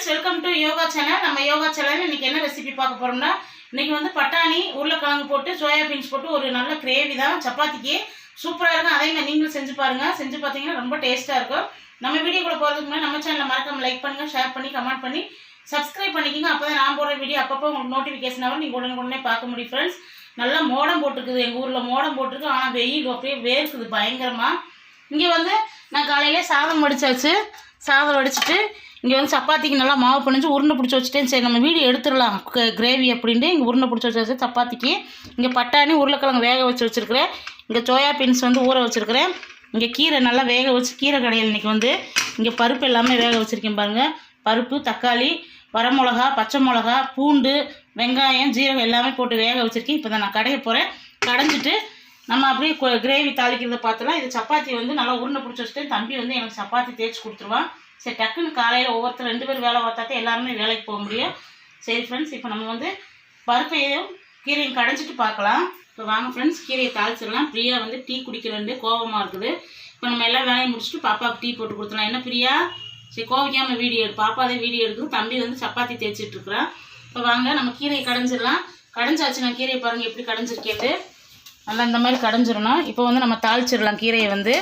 Friends welcome to yoga channel. நம்ம yoga channel இன்னைக்கு என்ன ரெசிபி பார்க்க போறோம்னா இன்னைக்கு வந்து பட்டாணி உருளைக்கிழங்கு போட்டு சோயா பீன்ஸ் போட்டு ஒரு நல்ல கிரேவி தான். சப்பாத்திக்கு சூப்பராக இருக்கும். அதே மாதிரி நீங்களும் செஞ்சு பாருங்கள் செஞ்சு பார்த்தீங்கன்னா ரொம்ப டேஸ்ட்டாக இருக்கும். நம்ம வீடியோக்குள்ள போகிறதுக்கு முன்னாடி நம்ம சேனலில் மறக்காம லைக் பண்ணுங்கள் ஷேர் பண்ணி கமெண்ட் பண்ணி சப்ஸ்கிரைப் பண்ணிக்கோங்க. அப்போ தான் நான் போடுற வீடியோ அப்பப்போ உங்களுக்கு நோட்டிஃபிகேஷன் ஆகும். நீங்கள் உடனே உடனே பார்க்க முடியும் ஃப்ரெண்ட்ஸ் நல்லா மோடம் போட்டிருக்குது. எங்கள் ஊரில் மோடம் போட்டிருக்கு. ஆனால் வெயில் அப்படியே வேர்க்குது பயங்கரமாக இங்கே வந்து நான் காலையிலே சாதம் வடிச்சாச்சு. சாதம் வடிச்சிட்டு இங்கே வந்து சப்பாத்திக்கு நல்லா மாவு பிணைஞ்சு உருண்டை பிடிச்சி வச்சுட்டேன். சரி நம்ம வீடு எடுத்துடலாம். கிரேவி அப்படின்ட்டு இங்கே உருண்டை பிடிச்சி வச்சாச்சு சப்பாத்திக்கு. இங்கே பட்டாணி உருளைக்கிழங்கு வேக வச்சு வச்சுருக்கிறேன். இங்கே சோயா பீன்ஸ் வந்து ஊற வச்சுருக்கிறேன். இங்கே கீரை நல்லா வேக வச்சு கீரை கடையில் இன்றைக்கி வந்து இங்கே பருப்பு எல்லாமே வேக வச்சுருக்கேன் பாருங்கள் பருப்பு தக்காளி வரமிளகா பச்சை மிளகா பூண்டு வெங்காயம் ஜீரகம் எல்லாமே போட்டு வேக வச்சுருக்கேன். இப்போ தான் நான் கடைய போகிறேன் கடைஞ்சிட்டு நம்ம அப்படியே கிரேவி தாளிக்கிறத பார்த்தலாம் இது சப்பாத்தி வந்து நல்லா உருண்டை பிடிச்சி வச்சுட்டு தம்பி வந்து எனக்கு சப்பாத்தி தேய்ச்சி கொடுத்துருவான். சரி டக்குன்னு காலையில் ஒவ்வொருத்தர் ரெண்டு பேர் வேலை பார்த்தாத்தே எல்லாருமே வேலைக்கு போக முடியும். சரி ஃப்ரெண்ட்ஸ் இப்போ நம்ம வந்து பருப்பையும் கீரையும் கடைஞ்சிட்டு பார்க்கலாம். இப்போ வாங்க ஃப்ரெண்ட்ஸ் கீரையை தாளிச்சிடலாம். பிரியா வந்து டீ குடிக்கிறேன் கோவமாக இருக்குது. இப்போ நம்ம எல்லா வேலையும் முடிச்சுட்டு பாப்பாவுக்கு டீ போட்டு கொடுத்துலாம் என்ன பிரியா? சரி கோவிக்காமல் வீடியோ எடு. பாப்பாதே வீடியோ எடுக்குது. தம்பி வந்து சப்பாத்தி தேய்ச்சிட்டு இருக்கிறான். இப்போ வாங்க நம்ம கீரையை கடைஞ்சிடலாம். கடைஞ்சாச்சு நான் கீரையை பாருங்கள் எப்படி கடைஞ்சிருக்கேன்ட்டு. நல்லா இந்த மாதிரி கடைஞ்சிடணும். இப்போ வந்து நம்ம தாளிச்சிடலாம் கீரையை வந்து.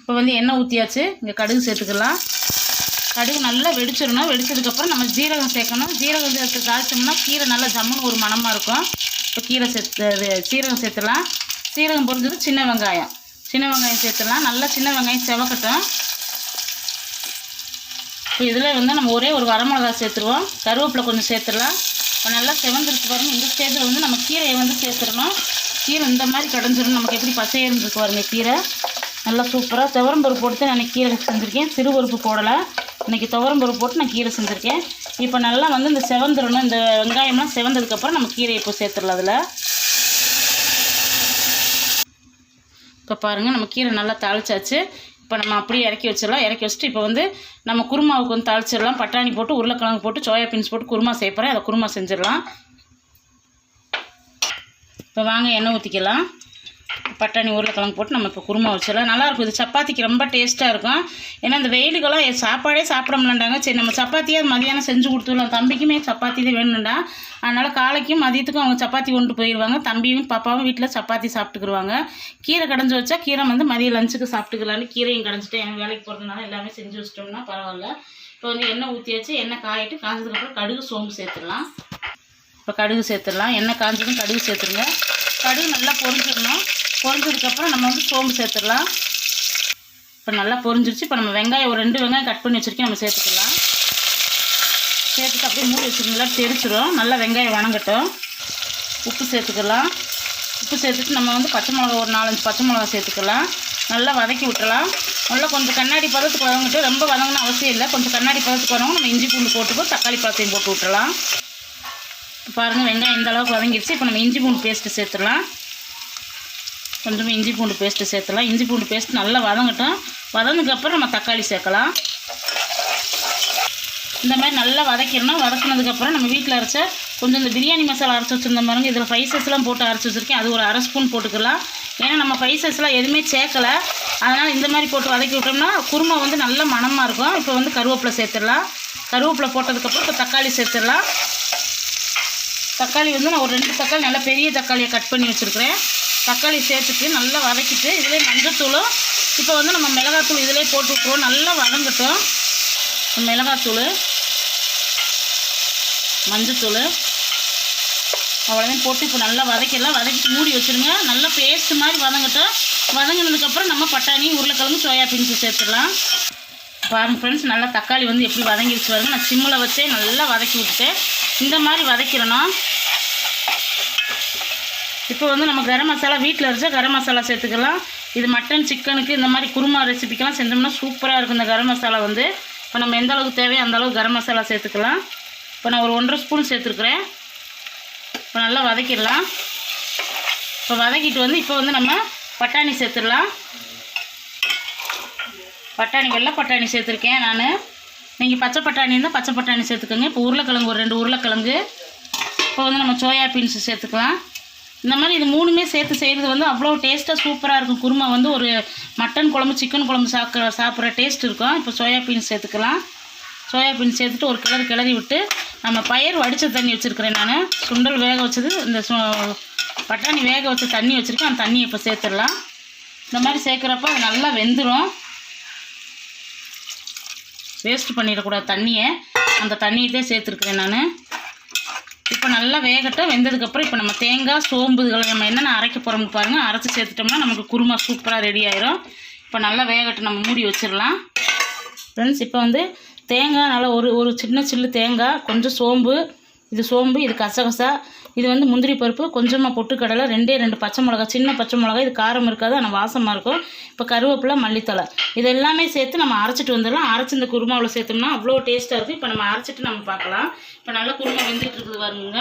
இப்போ வந்து எண்ணெய் ஊற்றியாச்சு இங்கே கடுகு சேர்த்துக்கலாம். கடுகு நல்லா வெடிச்சிடணும். வெடிச்சதுக்கப்புறம் நம்ம ஜீரகம் சேர்க்கணும். ஜீரகம் சேர்த்து தாளிச்சோம்னா கீரை நல்லா ஜம்முன்னு ஒரு மணமாக இருக்கும். இப்போ கீரை சேர்த்து சீரகம் சேர்த்துலாம் சீரகம் பொறிஞ்சது சின்ன வெங்காயம். சின்ன வெங்காயம் சேர்த்துலாம் நல்லா சின்ன வெங்காயம் செவக்கட்டும். இப்போ இதில் வந்து நம்ம ஒரே ஒரு வரமிளகா சேர்த்துருவோம். கருவேப்பிலை கொஞ்சம் சேர்த்துடலாம். இப்போ நல்லா செவந்துருக்கு பாருங்கள் இந்த ஸ்டேஜில் வந்து நம்ம கீரையை வந்து சேர்த்துடணும். கீரை இந்த மாதிரி கடைஞ்சிடும் நமக்கு எப்படி பச்சையாக இருந்துருக்கு பாருங்கள் கீரை. நல்லா சூப்பராக துவரம்பருப்பு போட்டு நான் கீரை செஞ்சுருக்கேன். சிறுபருப்பு போடலை. இன்றைக்கி துவரம்பருப்பு போட்டு நான் கீரை செஞ்சுருக்கேன். இப்போ நல்லா வந்து இந்த செவந்துடணும் இந்த வெங்காயம்லாம் செவந்ததுக்கப்புறம் நம்ம கீரை இப்போ சேர்த்துடலாம் அதில். இப்போ பாருங்கள் நம்ம கீரை நல்லா தாளிச்சாச்சு. இப்போ நம்ம அப்படியே இறக்கி வச்சிடலாம். இறக்கி வச்சுட்டு இப்போ வந்து நம்ம குருமாவுக்கு வந்து தாளிச்சிடலாம். பட்டாணி போட்டு உருளைக்கிழங்கு போட்டு சோயா பீன்ஸ் போட்டு குருமா சேர்ப்பறேன். அதை குருமா செஞ்சிடலாம். இப்போ வாங்க எண்ணெய் ஊற்றிக்கலாம் பட்டாணி உருளைக்கிழங்கு போட்டு நம்ம இப்போ குருமா வச்சிடலாம். நல்லாயிருக்கும் இது சப்பாத்திக்கு ரொம்ப டேஸ்ட்டாக இருக்கும். ஏன்னா இந்த வெயிலுக்கெல்லாம் சாப்பாடே சாப்பிட முடியலண்டாங்க சரி நம்ம சப்பாத்தியே மதியானம் செஞ்சு கொடுத்துடலாம். தம்பிக்குமே சப்பாத்தி தான் வேணும்டா. அதனால் காலைக்கும் மதியத்துக்கும் அவங்க சப்பாத்தி கொண்டு போயிடுவாங்க தம்பியும் பாப்பாவும் வீட்டில் சப்பாத்தி சாப்பிட்டுக்குருவாங்க. கீரை கடைஞ்சி வச்சா கீரை வந்து மதிய லஞ்சுக்கு சாப்பிட்டுக்கலான்னு கீரையும் கடைஞ்சிட்டு எனக்கு வேலைக்கு போகிறதுனால எல்லாமே செஞ்சு வச்சிட்டோம்னா பரவாயில்ல. இப்போ வந்து எண்ணெய் ஊற்றியாச்சு எண்ணெய் காயிட்டு காய்ச்சதுக்கப்புறம் கடுகு சோம்பு சேர்த்துடலாம். இப்போ கடுகு சேர்த்துடலாம். எண்ணெய் காஞ்சதும் கடுகு சேர்த்துருங்க கடுகு நல்லா பொரிஞ்சிடணும். பொரிஞ்சதுக்கப்புறம் நம்ம வந்து சோம்பு சேர்த்துடலாம். இப்போ நல்லா பொரிஞ்சிருச்சு. இப்போ நம்ம வெங்காயம் ஒரு ரெண்டு வெங்காயம் கட் பண்ணி வச்சுருக்கேன். நம்ம சேர்த்துக்கலாம். சேர்த்துட்டு அப்படியே மூடி வச்சுருங்களா தெரிச்சிடும் நல்லா வெங்காயம் வணங்கட்டும். உப்பு சேர்த்துக்கலாம். உப்பு சேர்த்துட்டு நம்ம வந்து பச்சை மிளகா ஒரு நாலஞ்சு பச்சை மிளகா சேர்த்துக்கலாம். நல்லா வதக்கி விட்டுலாம் நல்லா கொஞ்சம் கண்ணாடி பதத்துக்கு வரவங்கட்டு ரொம்ப வதங்கணும் அவசியம் இல்லை. கொஞ்சம் கண்ணாடி பதத்துக்கு வரவங்க நம்ம இஞ்சி பூண்டு போட்டுக்கோ தக்காளி பழத்தையும் போட்டு விட்டுலாம் பாருங்கள் வெங்காயம் இந்த அளவுக்கு வதங்கிடுச்சு இப்போ நம்ம இஞ்சி பூண்டு பேஸ்ட்டு சேர்த்துடலாம். கொஞ்சமாக இஞ்சி பூண்டு பேஸ்ட்டு சேர்த்துலாம் இஞ்சி பூண்டு பேஸ்ட் நல்லா வதங்கட்டும். வதங்கினதுக்கப்புறம் நம்ம தக்காளி சேர்க்கலாம். இந்த மாதிரி நல்லா வதக்கிடணும். வதக்கினதுக்கப்புறம் நம்ம வீட்டில் அரைச்ச கொஞ்சம் இந்த பிரியாணி மசாலா அரைச்சி வச்சுருந்த பாருங்க. இதில் ஸ்பைசஸ்லாம் போட்டு அரைச்சி வச்சுருக்கேன். அது ஒரு அரை ஸ்பூன் போட்டுக்கலாம். ஏன்னா நம்ம ஸ்பைசஸ்லாம் எதுவுமே சேர்க்கலை. அதனால் இந்த மாதிரி போட்டு வதக்கி விட்டோம்னா குருமா வந்து நல்ல மணமாக இருக்கும். இப்போ வந்து கருவேப்பிலை சேர்த்துடலாம். கருவேப்பிலை போட்டதுக்கப்புறம் இப்போ தக்காளி சேர்த்துடலாம். தக்காளி வந்து நான் ஒரு ரெண்டு தக்காளி நல்லா பெரிய தக்காளியை கட் பண்ணி வச்சுருக்கிறேன். தக்காளி சேர்த்துட்டு நல்லா வதக்கிட்டு இதிலே மஞ்சத்தூளும் இப்போ வந்து நம்ம மிளகாத்தூள் இதிலே போட்டு விட்ருவோம் நல்லா வதங்கட்டும். மிளகாத்தூள் மஞ்சத்தூள் அவ்வளோதான் போட்டு இப்போ நல்லா வதக்கிடலாம். வதக்கிட்டு மூடி வச்சுருங்க. நல்லா பேஸ்ட் மாதிரி வதங்கட்டும். வதங்கினதுக்கப்புறம் நம்ம பட்டாணி உருளைக்கிழங்கு சோயா பீன்ஸு சேர்த்துடலாம். பாருங்க ஃப்ரெண்ட்ஸ் நல்லா தக்காளி வந்து எப்படி வதங்கிருச்சு பாருங்க. நான் சிம்மில் வச்சே நல்லா வதக்கி விட்டுட்டேன். இந்த மாதிரி வதக்கிறேன்னா இப்போ வந்து நம்ம கரம் மசாலா வீட்டில் அரைச்சா கரம் மசாலா சேர்த்துக்கலாம். இது மட்டன் சிக்கனுக்கு இந்த மாதிரி குருமா ரெசிபிக்கெல்லாம் செஞ்சோம்னா சூப்பராக இருக்கும் இந்த கரம் மசாலா வந்து. இப்போ நம்ம எந்த அளவுக்கு தேவையோ அந்த அளவுக்கு கரம் மசாலா சேர்த்துக்கலாம். இப்போ நான் ஒரு ஒன்றரை ஸ்பூன் சேர்த்துருக்குறேன். இப்போ நல்லா வதக்கிடலாம். இப்போ வதக்கிட்டு வந்து இப்போ வந்து நம்ம பட்டாணி சேர்த்துடலாம். பட்டாணி வெள்ளை பட்டாணி சேர்த்துருக்கேன் நான். நீங்கள் பச்சை பட்டாணி இருந்தால் பச்சை பட்டாணி சேர்த்துக்கோங்க. இப்போ உருளைக்கிழங்கு ஒரு ரெண்டு உருளைக்கிழங்கு. இப்போ வந்து நம்ம சோயா பீன்ஸ் சேர்த்துக்கலாம். இந்த மாதிரி இது மூணுமே சேர்த்து செய்கிறது வந்து அவ்வளோ டேஸ்ட்டாக சூப்பராக இருக்கும். குருமா வந்து ஒரு மட்டன் குழம்பு சிக்கன் குழம்பு சாப்பிட்ற சாப்பிட்ற டேஸ்ட் இருக்கும். இப்போ சோயா பீன்ஸ் சேர்த்துக்கலாம். சோயாபீன் சேர்த்துட்டு ஒரு கிளறி கிளறி விட்டு நம்ம பயிர் வடித்த தண்ணி வச்சுருக்கிறேன் நான். சுண்டல் வேக வச்சது இந்த சு பட்டாணி வேக வச்ச தண்ணி வச்சுருக்கேன். அந்த தண்ணியை இப்போ சேர்த்துடலாம். இந்த மாதிரி சேர்க்குறப்ப அது நல்லா வெந்துடும் வேஸ்ட் பண்ணிடக்கூடாது தண்ணியை. அந்த தண்ணியிட்டே சேர்த்துருக்குறேன் நான். நல்லா வேகட்டும் வெந்ததுக்கப்புறம் இப்போ நம்ம தேங்காய் சோம்பு இதுகளை நம்ம என்னென்ன அரைக்க போகிறோம்னு பாருங்கள் அரைச்சி சேர்த்துட்டோம்னா நமக்கு குருமா சூப்பராக ரெடி ஆயிரும். இப்போ நல்லா வேகட்டும் நம்ம மூடி வச்சிடலாம். ஃப்ரெண்ட்ஸ் இப்போ வந்து தேங்காய் நல்லா ஒரு ஒரு சின்ன சில்லு தேங்காய் கொஞ்சம் சோம்பு. இது சோம்பு இது கசகசா இது வந்து முந்திரி பருப்பு கொஞ்சமாக பொட்டுக்கடலை ரெண்டே ரெண்டு பச்சை மிளகா சின்ன பச்சை மிளகா இது காரம் இருக்காது ஆனால் வாசமாக இருக்கும். இப்போ கருவேப்பிலை மல்லித்தலை இது எல்லாமே சேர்த்து நம்ம அரைச்சிட்டு வந்துடலாம். அரைச்சி இந்த குருமாவில் சேர்த்தோம்னா அவ்வளோ டேஸ்ட்டாக இருக்குது இப்போ நம்ம அரைச்சிட்டு நம்ம பார்க்கலாம். இப்போ நல்லா குருமா வெந்துட்டு இருக்குது பாருங்க.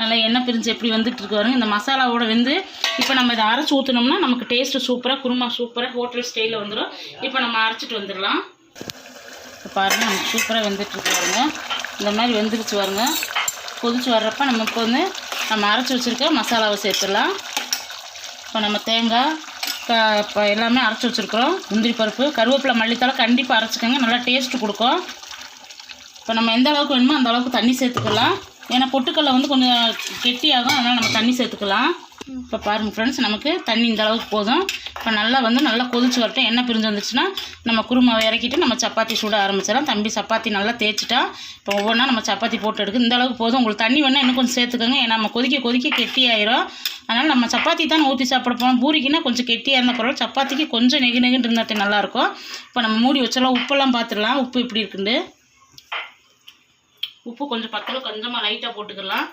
நல்லா எண்ணெய் பிரிஞ்சு எப்படி வந்துட்டு இருக்கு பாருங்க. இந்த மசாலாவோட வெந்து இப்போ நம்ம இதை அரைச்சி ஊற்றினோம்னா நமக்கு டேஸ்ட்டு சூப்பராக குருமா சூப்பராக ஹோட்டல் ஸ்டைலில் வந்துடும் இப்போ நம்ம அரைச்சிட்டு வந்துடலாம். இப்போ பாருங்கள் நமக்கு சூப்பராக வெந்துட்டுருக்கு பாருங்க. இந்த மாதிரி வெந்துருச்சு பாருங்க. கொதிச்சு வர்றப்ப நம்ம இப்போ வந்து நம்ம அரைச்சி வச்சுருக்க மசாலாவை சேர்த்துடலாம். இப்போ நம்ம தேங்காய் இப்போ எல்லாமே அரைச்சி வச்சுருக்குறோம். முந்திரி பருப்பு கருவேப்பிலை மல்லித்தலை கண்டிப்பாக அரைச்சிக்கோங்க. நல்லா டேஸ்ட்டு கொடுக்கும். இப்போ நம்ம எந்த அளவுக்கு வேணுமோ அந்த அளவுக்கு தண்ணி சேர்த்துக்கலாம். ஏன்னா பொட்டுக்கல்ல வந்து கொஞ்சம் கெட்டியாகும். அதனால் நம்ம தண்ணி சேர்த்துக்கலாம். இப்போ பாருங்கள் ஃப்ரெண்ட்ஸ் நமக்கு தண்ணி இந்த அளவுக்கு போதும். இப்போ நல்லா வந்து நல்லா கொதிச்சு வரட்டும். எண்ணெய் பிரிஞ்சு வந்துச்சுன்னா நம்ம குருமாவை இறக்கிட்டு நம்ம சப்பாத்தி சுட ஆரம்பிச்சிடலாம். தம்பி சப்பாத்தி நல்லா தேய்ச்சிட்டா இப்போ ஒவ்வொன்றா நம்ம சப்பாத்தி போட்டு எடுக்கு இந்த அளவுக்கு போதும். உங்களுக்கு தண்ணி வேணால் இன்னும் கொஞ்சம் சேர்த்துக்கோங்க. ஏன்னா நம்ம கொதிக்க கொதிக்க கெட்டி ஆயிரும் அதனால் நம்ம சப்பாத்தி தான் ஊற்றி சாப்பிட போகிறோம் பூரிக்குன்னா கொஞ்சம் கெட்டியாக இருந்த பரவாயில்ல. சப்பாத்திக்கு கொஞ்சம் நெகு நெகுன்னு இருந்தாட்டி நல்லாயிருக்கும். இப்போ நம்ம மூடி வச்சிடலாம். உப்பெல்லாம் பார்த்துடலாம் உப்பு எப்படி இருக்குண்டு உப்பு கொஞ்சம் பத்தல கொஞ்சமாக லைட்டாக போட்டுக்கலாம்.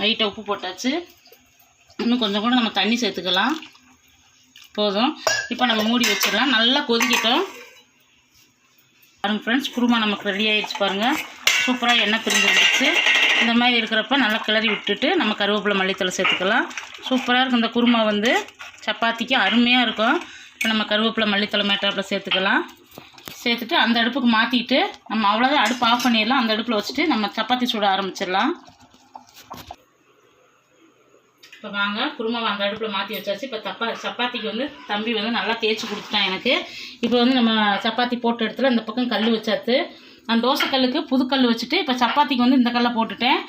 லைட்டாக உப்பு போட்டாச்சு. இன்னும் கொஞ்சம் கூட நம்ம தண்ணி சேர்த்துக்கலாம். போதும். இப்போ நம்ம மூடி வச்சிடலாம். நல்லா கொதிக்கிட்டோம். பாருங்கள் ஃப்ரெண்ட்ஸ் குருமா நமக்கு ரெடி ஆகிடுச்சு பாருங்கள் சூப்பராக எண்ணெய் பிரிஞ்சு வந்துடுச்சு இந்த மாதிரி இருக்கிறப்ப நல்லா கிளறி விட்டுட்டு நம்ம கருவேப்பிலை மல்லித்தலை சேர்த்துக்கலாம். சூப்பராக இருக்கும். இந்த குருமா வந்து சப்பாத்திக்கு அருமையாக இருக்கும். இப்போ நம்ம கருவேப்பிலை மல்லித்தலை மேட்டாப்பில் சேர்த்துக்கலாம். சேர்த்துட்டு அந்த அடுப்புக்கு மாற்றிட்டு நம்ம அவ்வளோதான் அடுப்பு ஆஃப் பண்ணிடலாம். அந்த அடுப்பில் வச்சுட்டு நம்ம சப்பாத்தி சுட ஆரம்பிச்சிடலாம். இப்போ வாங்க குருமா வாங்க அடுப்பில் மாற்றி வச்சாச்சு. இப்போ தப்பா சப்பாத்திக்கு வந்து தம்பி வந்து நல்லா தேய்ச்சி கொடுத்துட்டான் எனக்கு. இப்போ வந்து நம்ம சப்பாத்தி போட்ட இடத்துல இந்த பக்கம் கல் வச்சாத்து அந்த தோசை கல்லுக்கு புது கல் வச்சுட்டு இப்போ சப்பாத்திக்கு வந்து இந்த கல்லை போட்டுட்டேன்.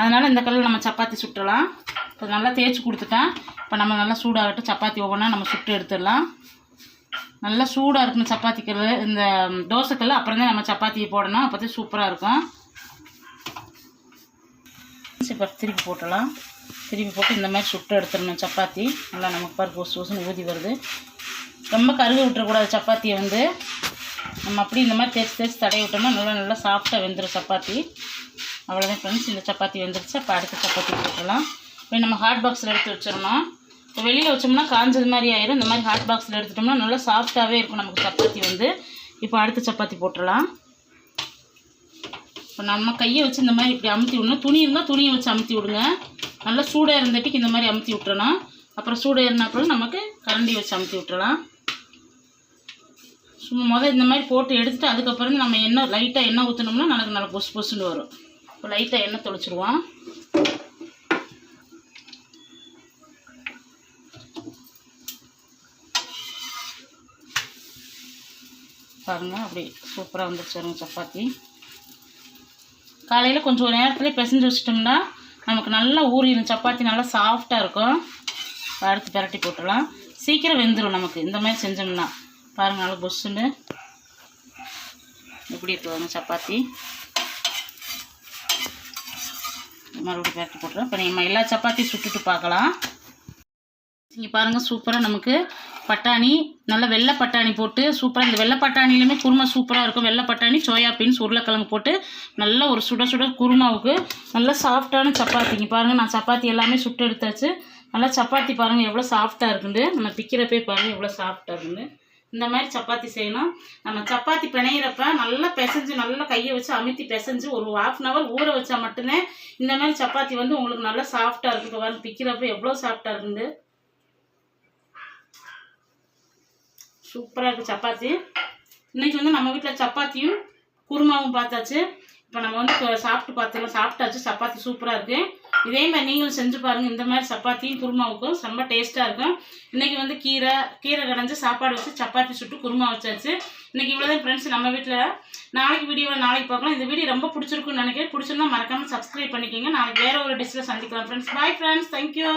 அதனால் இந்த கல்லில் நம்ம சப்பாத்தி சுட்டலாம். இப்போ நல்லா தேய்ச்சி கொடுத்துட்டேன். இப்போ நம்ம நல்லா சூடாகட்டும் சப்பாத்தி ஒவ்வொன்றா நம்ம சுட்டு எடுத்துடலாம். நல்லா சூடாக இருக்கணும் சப்பாத்தி கல் இந்த தோசைக்கல் அப்புறம் தான் நம்ம சப்பாத்தியை போடணும். அப்போ தான் சூப்பராக இருக்கும். இப்போ திருப்பி போட்டலாம் திருப்பி போட்டு இந்த மாதிரி சுட்டு எடுத்துடணும். சப்பாத்தி. நல்லா நமக்கு பாரு கொசு கொசுன்னு ஊதி வருது. ரொம்ப கருகு விட்டுறக்கூடாது சப்பாத்தியை வந்து. நம்ம அப்படி இந்த மாதிரி தேய்ச்சி தேய்ச்சி தடவி விட்டோம்னா நல்லா நல்லா சாஃப்டாக வெந்துடும் சப்பாத்தி. அவ்வளோதான் ஃப்ரெண்ட்ஸ் இந்த சப்பாத்தி வெந்துருச்சு. அப்போ அடுத்த சப்பாத்தி போட்டுடலாம். இப்போ நம்ம ஹாட் பாக்ஸில் எடுத்து வச்சிடணும். இப்போ வெளியில் வச்சோம்னா காஞ்சது மாதிரி ஆயிரும். இந்த மாதிரி ஹாட் பாக்ஸில் எடுத்துட்டோம்னா நல்லா சாஃப்டாகவே இருக்கும் நமக்கு சப்பாத்தி வந்து. இப்போ அடுத்த சப்பாத்தி போட்டுடலாம். இப்போ நம்ம கையை வச்சு இந்த மாதிரி இப்படி அமுத்தி விடணும். துணி இருந்தால் துணியை வச்சு அமுத்தி விடுங்க. நல்லா சூடாக இருந்தட்டிக்கு இந்த மாதிரி அமுத்தி விட்டுறணும். அப்புறம் சூடாக இருந்தால் அப்புறம் நமக்கு கரண்டி வச்சு அமுத்தி விட்டுறலாம். சும்மா முதல் இந்த மாதிரி போட்டு எடுத்துட்டு அதுக்கப்புறம் நம்ம எண்ணெய் லைட்டாக எண்ணெய் ஊற்றினோம்னா நமக்கு நல்லா பொசு பொசுன்னு வரும். இப்போ லைட்டாக எண்ணெய் தொளிச்சிருவோம். பாருங்க அப்படி சூப்பராக வந்துருச்சு சப்பாத்தி. காலையில் கொஞ்சம் நேரத்துலேயே பிசைஞ்சு வச்சிட்டோம்னா நமக்கு நல்லா ஊறிடும். சப்பாத்தி நல்லா சாஃப்டாக இருக்கும். அடுத்து பரட்டி போட்டுடலாம். சீக்கிரம் வெந்துடும் நமக்கு. இந்த மாதிரி செஞ்சோம்னா. பாருங்கள் நல்லா பொஸ்ஸுன்னு எப்படி இருக்குதுங்க சப்பாத்தி. மறுபடியும் பரட்டி போட்டுறோம் இப்போ நீங்கள் எல்லா சப்பாத்தியும் சுட்டுட்டு பார்க்கலாம். இங்கே பாருங்கள் சூப்பராக நமக்கு பட்டாணி நல்ல வெள்ளை பட்டாணி போட்டு சூப்பராக இந்த வெள்ளை பட்டாணிலையுமே குருமா சூப்பராக இருக்கும். வெள்ளை பட்டாணி சோயா பீன்ஸ் உருளைக்கிழங்கு போட்டு நல்லா ஒரு சுட சுட குருமாவுக்கு நல்லா சாஃப்டான சப்பாத்தி. இங்கே பாருங்கள் நான் சப்பாத்தி எல்லாமே சுட்டு எடுத்தாச்சு. நல்லா சப்பாத்தி பாருங்கள் எவ்வளோ சாஃப்டாக இருக்குண்டு நம்ம பிக்கிறப்பே பாருங்கள் எவ்வளோ சாஃப்டாக இருக்குண்டு இந்த மாதிரி சப்பாத்தி செய்யணும். நம்ம சப்பாத்தி பிணையிறப்ப நல்லா பிசைஞ்சு நல்லா கையை வச்சு அமுத்தி பிசைஞ்சு ஒரு ஹாஃப் அன் ஹவர் ஊற வச்சா மட்டும்தான் இந்த மாதிரி சப்பாத்தி வந்து உங்களுக்கு நல்லா சாஃப்டாக இருக்குது பாருங்கள் பிக்கிறப்ப எவ்வளோ சாஃப்டாக இருக்குண்டு சூப்பராக இருக்குது சப்பாத்தி. இன்றைக்கி வந்து நம்ம வீட்டில் சப்பாத்தியும் குருமாவும் பார்த்தாச்சு. இப்போ நம்ம வந்து சாப்பிட்டு பார்த்துக்கலாம் சாப்பிட்டாச்சு. சப்பாத்தி சூப்பராக இருக்குது இதே மாதிரி நீங்களும் செஞ்சு பாருங்கள் இந்த மாதிரி சப்பாத்தியும் குருமாவுக்கும் ரொம்ப டேஸ்ட்டாக இருக்கும். இன்றைக்கி வந்து கீரை கீரை கடைஞ்சி சாப்பாடு வச்சு சப்பாத்தி சுட்டு குருமா வச்சாச்சு. இன்றைக்கி இவ்வளோதான் ஃப்ரெண்ட்ஸ் நம்ம வீட்டில் நாளைக்கு வீடியோவில் நாளைக்கு பார்க்கலாம். இந்த வீடியோ ரொம்ப பிடிச்சிருக்குன்னு நினைக்கிறேன். பிடிச்சிருந்தா மறக்காமல் சப்ஸ்கிரைப் பண்ணிக்கோங்க. நாளைக்கு வேறு ஒரு டிஷ்ஷில் சந்திக்கலாம் ஃப்ரெண்ட்ஸ் பாய் ஃப்ரெண்ட்ஸ் தேங்க்யூ